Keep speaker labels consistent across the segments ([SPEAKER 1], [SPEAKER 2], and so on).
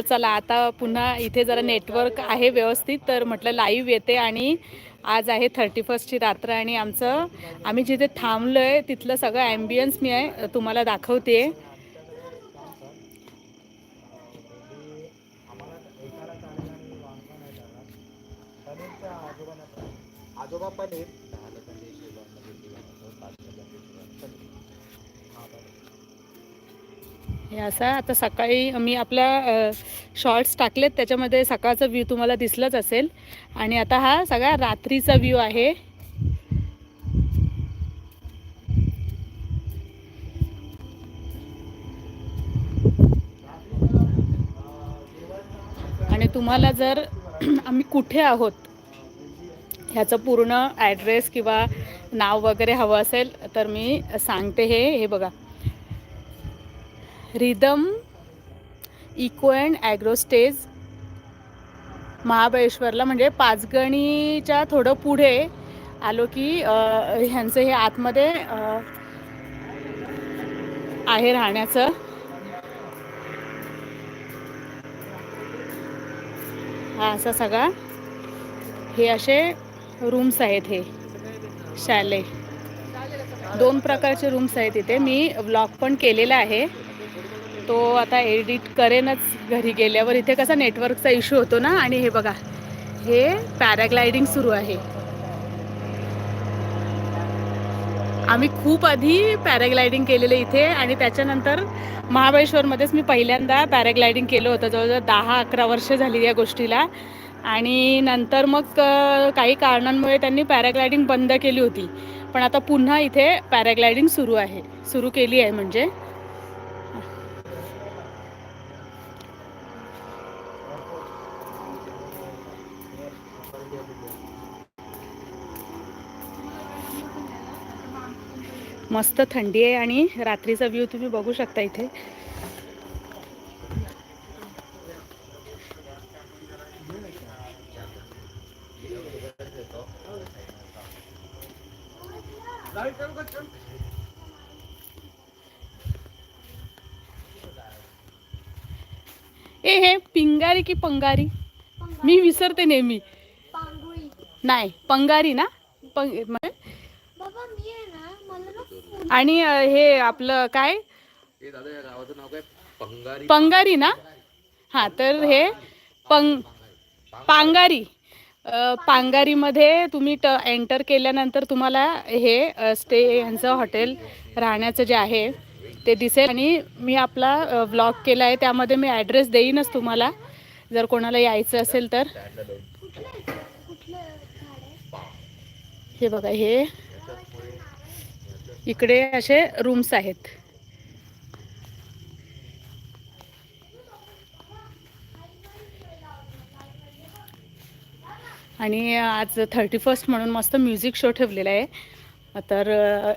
[SPEAKER 1] चला आता पुन्हा इथे जरा नेटवर्क आहे व्यवस्थित तर म्हटलं लाईव्ह येते आणि आज आहे थर्टी फर्स्टची रात्र आणि आमचं आम्ही जिथे थांबलो आहे तिथलं सगळं ॲम्बियन्स मी आहे तुम्हाला दाखवते
[SPEAKER 2] आजोबा पण
[SPEAKER 1] हे असं आता सकाळी मी आपल्या शॉर्ट्स टाकलेत. त्याच्यामध्ये सकाळचा व्ह्यू तुम्हाला दिसलाच असेल. आणि आता हा सगळा रात्रीचा व्ह्यू आहे. आणि तुम्हाला जर आम्ही कुठे आहोत ह्याचं पूर्ण ॲड्रेस किंवा नाव वगैरे हवं असेल तर मी सांगते हे हे बघा. रिदम इको अँड ॲग्रोस्टेज महाबळेश्वरला. म्हणजे पाचगणीच्या थोडं पुढे आलो की ह्यांचं हे आतमध्ये आहे राहण्याचं. हा असा सगळा. हे असे रूम्स आहेत हे शाले. दोन प्रकारचे रूम्स आहेत इथे. मी व्लॉग पण केलेला आहे. तो आता एडिट करेनच घरी गेल्यावर. इथे कसा नेटवर्कचा इश्यू होतो ना? आणि हे बघा हे पॅराग्लायडिंग सुरू आहे. आम्ही खूप आधी पॅराग्लायडिंग केलेलं इथे आणि त्याच्यानंतर महाबळेश्वरमध्येच मी पहिल्यांदा पॅराग्लायडिंग केलं होतं. जवळजवळ दहा अकरा वर्ष झाली या गोष्टीला. आणि नंतर मग काही कारणांमुळे त्यांनी पॅराग्लायडिंग बंद केली होती. पण आता पुन्हा इथे पॅराग्लायडिंग सुरू आहे. सुरू केली आहे म्हणजे. मस्त थंडी आहे आणि रात्रीचा व्ह्यू तुम्ही बघू शकता इथे. ए हे पिंगारी की पंगारी? मी विसरते नेहमी. नाही पंगारी ना? पंग म्हणजे
[SPEAKER 3] बाबा मी आहे ना मला ना फुल
[SPEAKER 1] आणि अ, हे आपलं काय?
[SPEAKER 2] हे दादा या गावाचं नाव काय? पंगारी.
[SPEAKER 1] पंगारी ना? हां तर हे पंग पांगारी. अ, पांगारीमध्ये तुम्ही ट एंटर केल्यानंतर तुम्हाला हे अ, स्टे यांचं हॉटेल राहण्याचं जे आहे ते दिसेल. आणि मी आपला ब्लॉग केला आहे त्यामध्ये मी ॲड्रेस देईनच तुम्हाला. जर कोणाला यायचं असेल तर. हे बघा हे इकडे असे रूम्स आहेत. आणि आज थर्टी फर्स्ट म्हणून मस्त म्युझिक शो ठेवलेला आहे. तर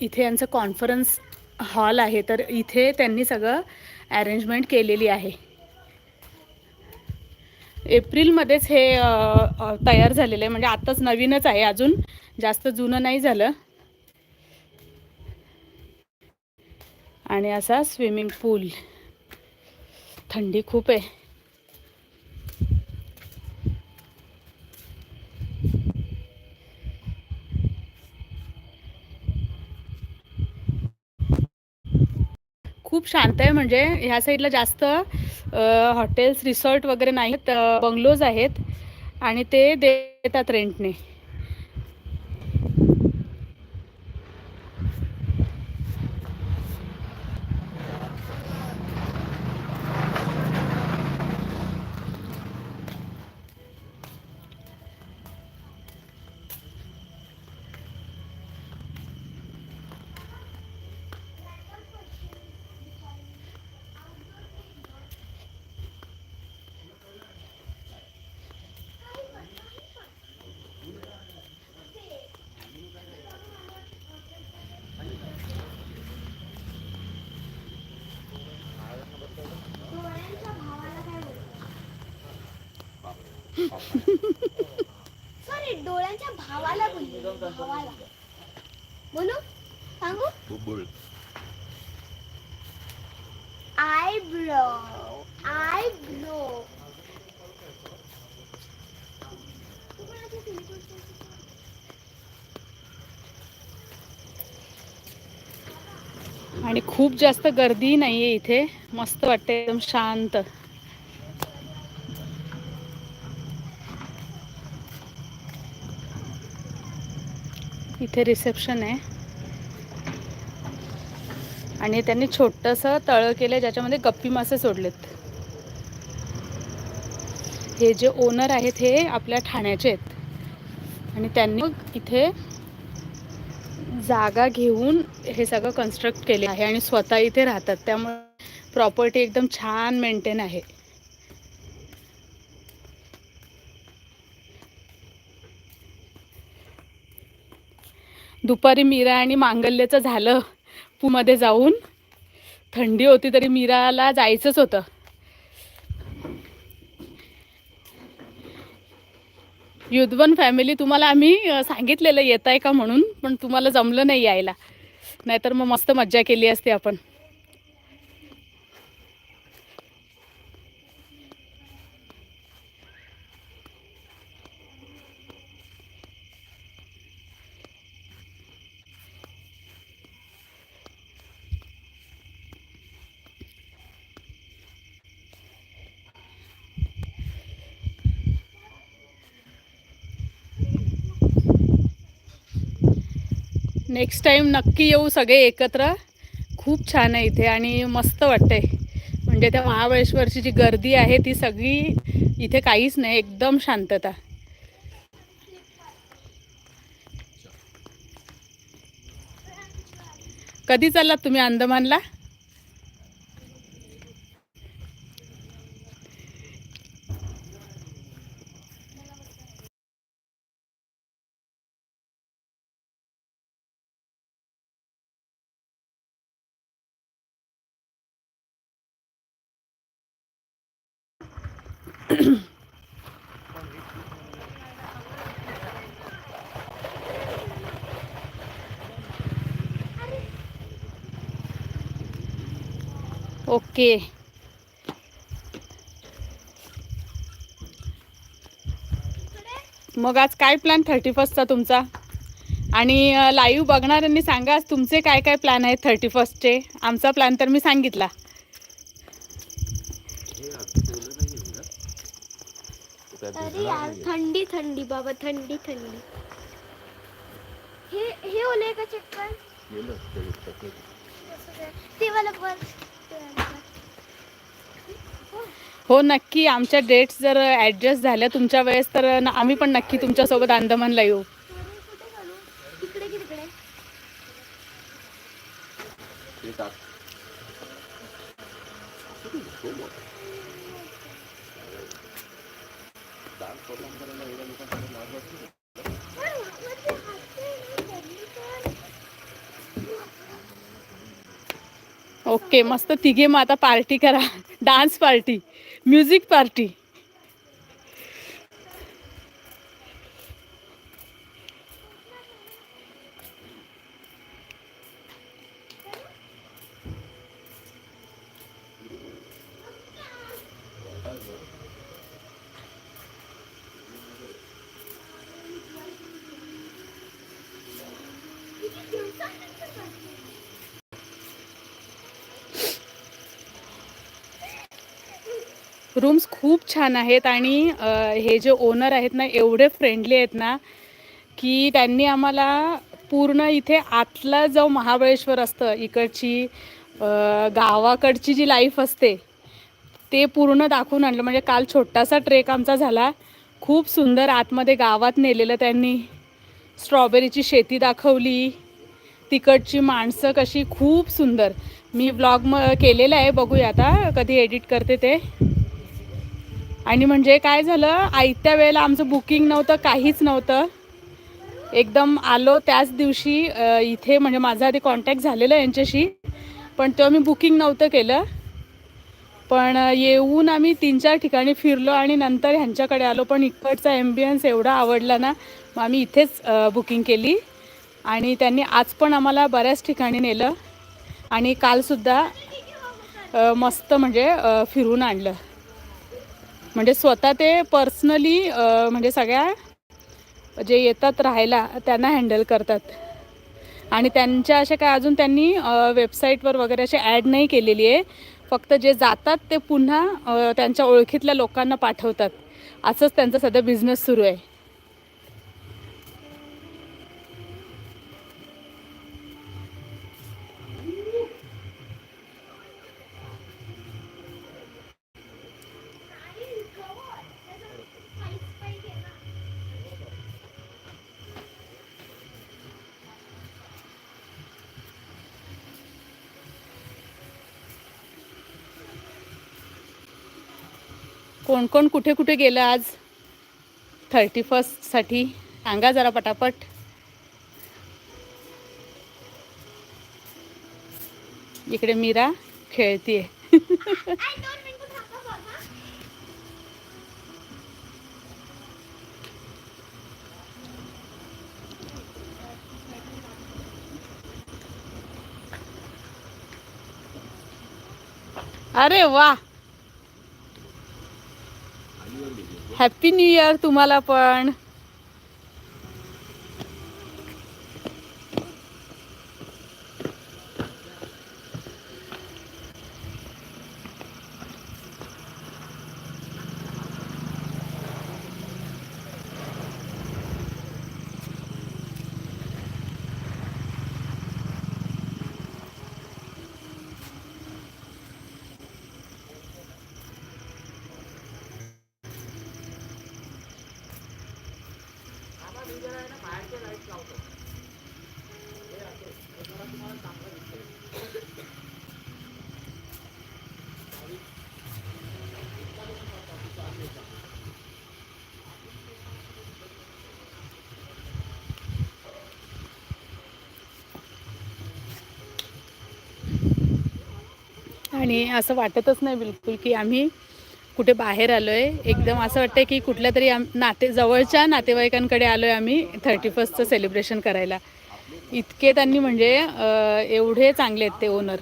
[SPEAKER 1] इथे यांचं कॉन्फरन्स हॉल आहे. तर इथे त्यांनी सगळं अरेंजमेंट केलेली आहे. एप्रिलमध्येच हे तयार झालेलं आहे. म्हणजे आत्ताच नवीनच आहे. अजून जास्त जुनं नाही झालं. आणि असा स्विमिंग पूल. थंडी खूप आहे. खूप शांत आहे म्हणजे ह्या साईडला जास्त हॉटेल्स रिसॉर्ट वगैरे नाहीत बंगलोज आहेत आणि ते देतात रेंटने.
[SPEAKER 3] सॉरी डोळ्यांच्या भावाला बोलली. भावाला. म्हणू? सांगू?
[SPEAKER 2] बुबुळ
[SPEAKER 3] आयब्रो.
[SPEAKER 1] आणि खूप जास्त गर्दी नाही आहे इथे. मस्त वाटते एकदम शांत. इथे रिसेप्शन आहे. आणि त्यांनी छोटंसं तळं केलं ज्याच्यामध्ये गप्पी मासे सोडलेत. हे जे ओनर आहेत हे आपल्या ठाण्याचे आहेत. आणि त्यांनी मग इथे जागा घेऊन हे सगळं कन्स्ट्रक्ट केले आहे आणि स्वतः इथे राहतात. त्यामुळे प्रॉपर्टी एकदम छान मेंटेन आहे. दुपारी मीरा आणि मांगल्याचं झालं. पूमध्ये जाऊन थंडी होती तरी मीराला जायचंच होतं. युद्धवन फॅमिली तुम्हाला आम्ही सांगितलेलं येत आहे का म्हणून पण तुम्हाला जमलं नाही यायला. नाहीतर मग मस्त मज्जा केली असते आपण. नेक्स्ट टाईम नक्की येऊ सगळे एकत्र. खूप छान आहे इथे आणि मस्त वाटतंय. म्हणजे त्या महाबळेश्वरची जी गर्दी आहे ती सगळी इथे काहीच नाही एकदम शांतता. कधी चाललात तुम्ही अंदमानला? ओके. मग आज काय प्लॅन थर्टी फर्स्टचा तुमचा? आणि लाईव्ह बघणाऱ्यांनी सांगा आज तुमचे काय काय प्लॅन आहेत थर्टी फर्स्टचे आमचा प्लॅन तर मी सांगितला.
[SPEAKER 3] अरे यार थंडी थंडी बाबा थंडी थंडी. हे हे ओले का चक्कर ते मला.
[SPEAKER 1] हो नक्की. आमच्या डेट्स जर ॲडजस्ट झाल्या तुमच्या वेळेस तर आम्ही पण नक्की तुमच्यासोबत अंदमानला येऊ. ओके मस्त तिघे मग आता पार्टी करा. Dance party music party. Rooms खूप छान आहेत आणि हे जे ओनर आहेत ना एवढे फ्रेंडली आहेत ना की त्यांनी आम्हाला पूर्ण इथे आतला जो महाबळेश्वर असतं इकडची गावाकडची जी लाईफ असते ते पूर्ण दाखवून आणलं. म्हणजे काल छोटासा ट्रेक आमचा झाला. खूप सुंदर आतमध्ये गावात नेलेलं त्यांनी. स्ट्रॉबेरीची शेती दाखवली. तिकडची माणसं कशी खूप सुंदर. मी ब्लॉग म केलेलं आहे बघूया आता कधी एडिट करते ते. आणि म्हणजे काय झालं आयत्या वेळेला आमचं बुकिंग नव्हतं काहीच नव्हतं. एकदम आलो त्याच दिवशी इथे म्हणजे माझा आधी कॉन्टॅक्ट झालेला यांच्याशी पण तेव्हा मी बुकिंग नव्हतं केलं. पण येऊन आम्ही तीन चार ठिकाणी फिरलो आणि नंतर ह्यांच्याकडे आलो पण इकडचा ॲम्बियन्स एवढा आवडला ना मग आम्ही इथेच बुकिंग केली. आणि त्यांनी आज पण आम्हाला बऱ्याच ठिकाणी नेलं. आणि कालसुद्धा मस्त म्हणजे फिरून आणलं. म्हणजे स्वतः ते पर्सनली म्हणजे सगळ्या जे येतात राहायला त्यांना हँडल करतात. आणि त्यांच्या अशा काय अजून त्यांनी वेबसाईटवर वगैरे असे ॲड नाही केलेली आहे. फक्त जे जातात ते पुन्हा त्यांच्या ओळखीतल्या लोकांना पाठवतात. असंच त्यांचा सध्या बिझनेस सुरू आहे. कोण कोण कुठे कुठे गेलं आज? थर्टी फर्स्टसाठी सांगा जरा पटापट. इकडे मीरा खेळतीये. अरे वा हॅप्पी न्यू इयर तुम्हाला पण. आणि असं वाटतच नाही बिलकुल की आम्ही कुठे बाहेर आलो आहे एकदम असं वाटतं की कुठल्या तरी आम नाते जवळच्या नातेवाईकांकडे आलो आहे आम्ही थर्टी फर्स्टचं सेलिब्रेशन करायला. इतके त्यांनी म्हणजे एवढे चांगले आहेत ते ओनर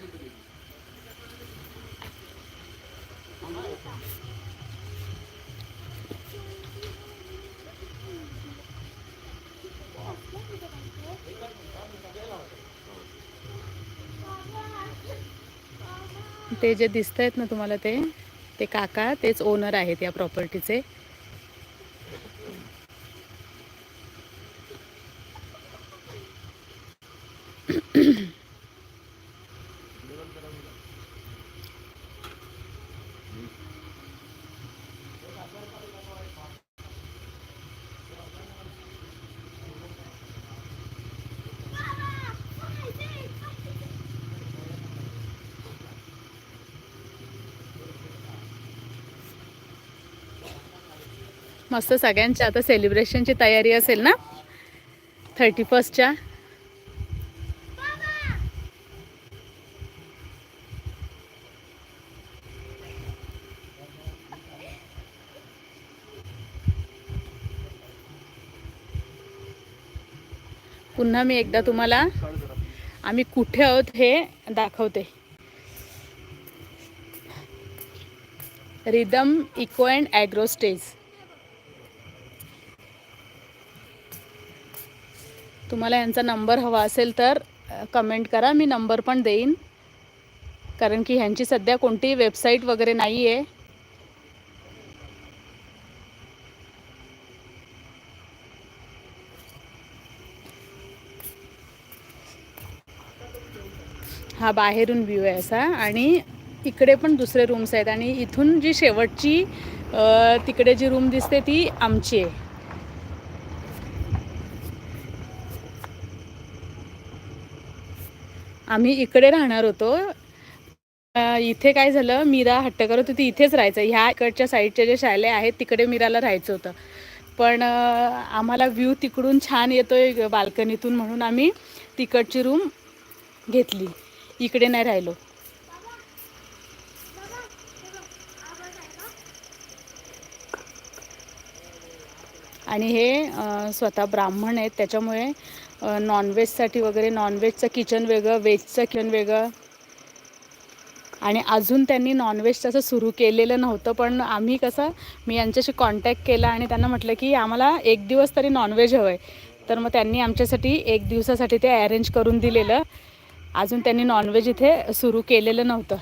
[SPEAKER 1] ते जे दिसत आहेत ना तुम्हाला ते ते काका तेच ओनर आहेत या प्रॉपर्टीचे मस्त सगळ्यांच्या आता सेलिब्रेशनची तयारी असेल ना? थर्टी फर्स्टच्या पुन्हा मी एकदा तुम्हाला आम्ही कुठे आहोत हे दाखवते. Rhythm eco and agro stage तुम्हाला यांचा नंबर हवा असेल तर कमेंट करा. मी नंबर पण देईन. कारण की ह्यांची सध्या कोणतीही वेबसाईट वगैरे नाही आहे हा बाहेरून व्ह्यू आहे असा. आणि इकडे पण दुसरे रूम्स आहेत. आणि इथून जी शेवटची तिकडे जी रूम दिसते ती आमची आहे. आम्ही इकडे राहणार होतो. इथे काय झालं मीरा हट्ट करत होती इथेच राहायचं. ह्या इकडच्या साईडच्या जे शाळा आहेत तिकडे मीराला राहायचं होतं. पण आम्हाला व्ह्यू तिकडून छान येतोय बाल्कनीतून म्हणून आम्ही तिकडची रूम घेतली. इकडे नाही राहिलो. आणि हे स्वतः ब्राह्मण आहेत त्याच्यामुळे नॉनव्हेजसाठी वगैरे नॉनव्हेजचं किचन वेगळं व्हेजचं किचन वेगळं. आणि अजून त्यांनी नॉनव्हेज तसं सुरू केलेलं नव्हतं पण आम्ही कसं मी यांच्याशी कॉन्टॅक्ट केला आणि त्यांना म्हटलं की आम्हाला एक दिवस तरी नॉनव्हेज हवं आहे तर मग त्यांनी आमच्यासाठी एक दिवसासाठी ते अरेंज करून दिलेलं. अजून त्यांनी नॉनव्हेज इथे सुरू केलेलं नव्हतं.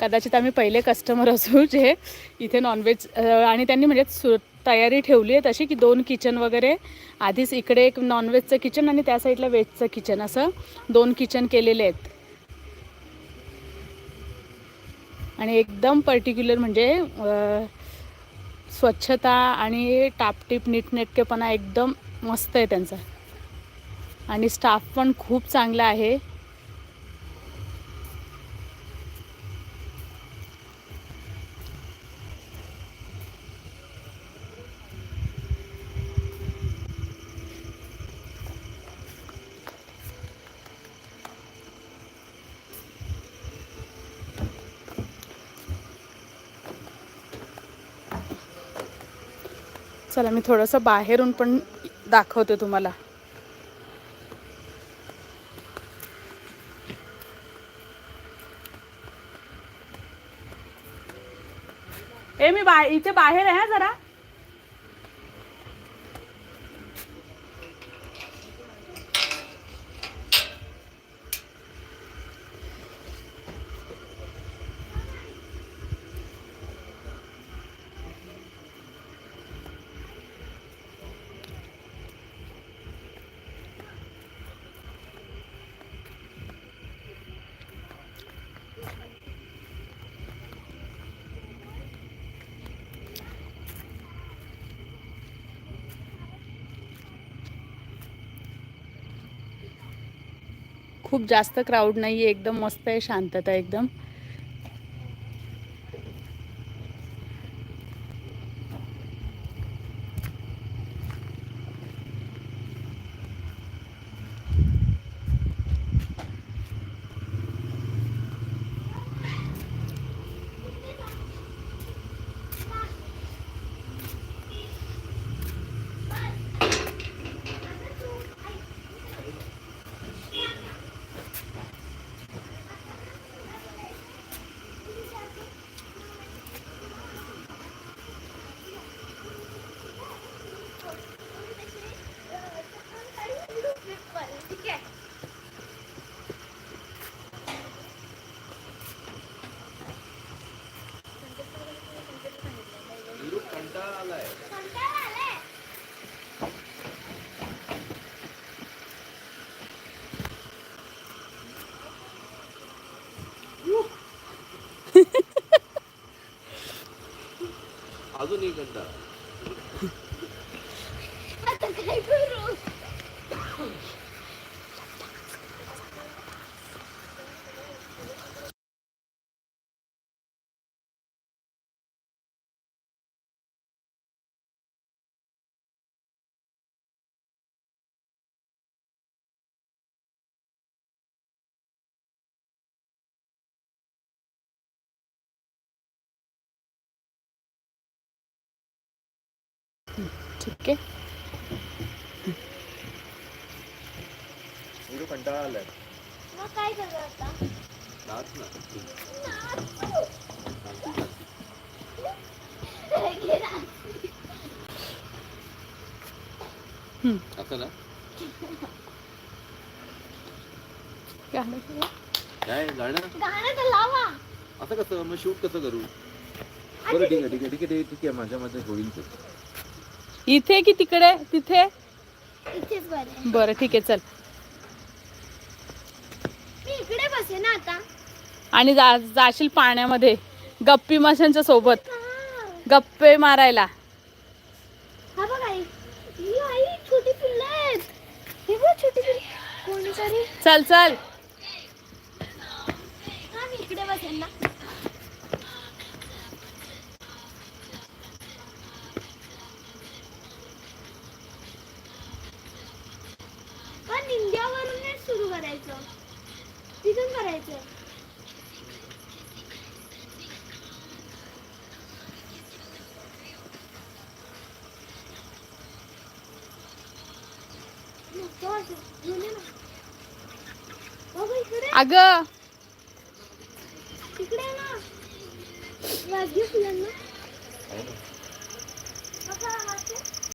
[SPEAKER 1] कदाचित आम्ही पहिले कस्टमर असू जे इथे नॉनव्हेज आणि त्यांनी म्हणजे सु तयारी ठेवली आहे तशी की दोन किचन वगैरे. आधीच इकडे एक नॉनव्हेजचं किचन आणि त्या साईडला व्हेजचं किचन असं दोन किचन केलेले आहेत. आणि एकदम पर्टिक्युलर म्हणजे स्वच्छता आणि टापटीप नीटनेटकेपणा एकदम मस्त आहे त्यांचा. आणि स्टाफ पण खूप चांगला आहे. चला मी थोडंसं बाहेरून पण दाखवते तुम्हाला. ए मी बा इथे बाहेर आहे जरा. खूप जास्त क्राऊड नाही आहे एकदम मस्त आहे शांतता एकदम.
[SPEAKER 2] अजून एक कंटाळा
[SPEAKER 1] ठीक आहे.
[SPEAKER 2] कंटाळा आलाय.
[SPEAKER 3] मग काय करू आता?
[SPEAKER 2] नाच ना.
[SPEAKER 1] गाणं?
[SPEAKER 2] काय गाणं?
[SPEAKER 3] गाणं तर लावा.
[SPEAKER 2] असं कसं मग शूट कसं करू? बरं ठीक आहे ठीक आहे ठीक आहे ठीक आहे माझ्यामध्ये होईल ते.
[SPEAKER 1] इथे की तिकडे? तिथे?
[SPEAKER 3] बरे
[SPEAKER 1] ठीक आहे चल.
[SPEAKER 3] मी इकडे बसे ना आता.
[SPEAKER 1] आणि जा जाशील पाण्यामध्ये गप्पी माशांच्या सोबत. गप्पे मारायला.
[SPEAKER 3] हा बघ आई. ही आई छोटी पिल्लं आहेत. हे बघ छोटी पिल्ल. कोणी तरी
[SPEAKER 1] चल चल.
[SPEAKER 3] हा मी इकडे बसेन ना.
[SPEAKER 1] अगं.
[SPEAKER 3] तिकडे ना.